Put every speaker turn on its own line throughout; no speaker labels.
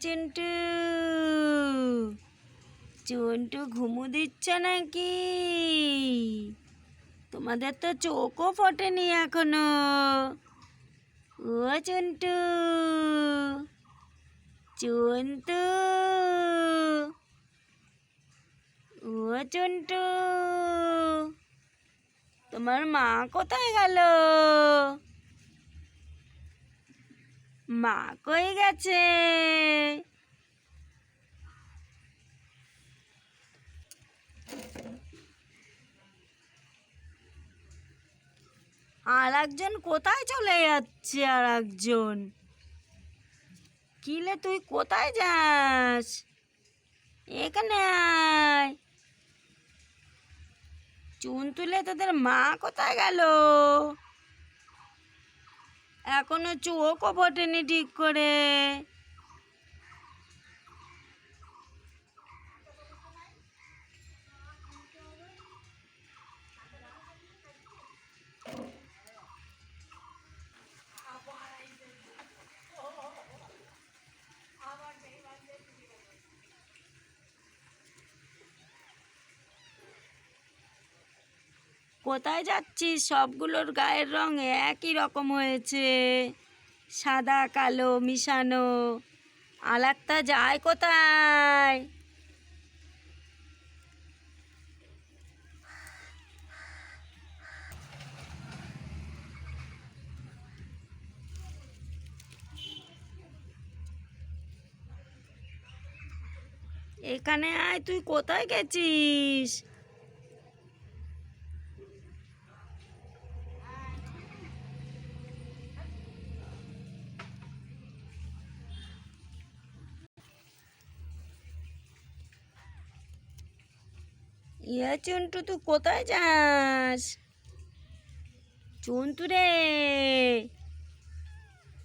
চিন্টু। চন্টু ঘুমু দিচ্ছে নাকি? তোমাদের তো চোখও ফোটেনি এখনও। ও চন্টু। চন্তু ও চন্টু। তোমার মা কোথায় গেল? মা কই গেছে? আর একজন কোথায় চলে যাচ্ছে আর একজন? কিলে তুই কোথায় যাস? এখানে আয়। চুন তুলে তোদের মা কোথায় গেল? এখনও চোখও ফোটেনি ঠিক করে। কোথায় যাচ্ছিস? সবগুলোর গায়ের রং একই রকম হয়েছে। সাদা, কালো, মিশানো। আলাকটা যায় কোথায়? এখানে আয়, তুই কোথায় গেছিস? ইয়া চন্টু, তুই কোথায় যাস? চন্টু রে।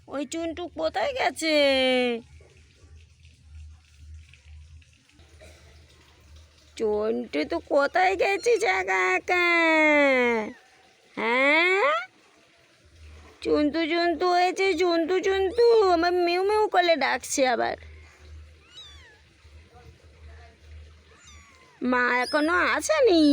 ওই চন্টু কোথায় গেছে? চন্টু, তুই কোথায় গেছিস একা একা? হ্যাঁ? চন্তু চন্তু হয়েছে চন্তু চন্তু আমার মেউ মেউ করে ডাকছে আবার। মা এখনও আসেনি।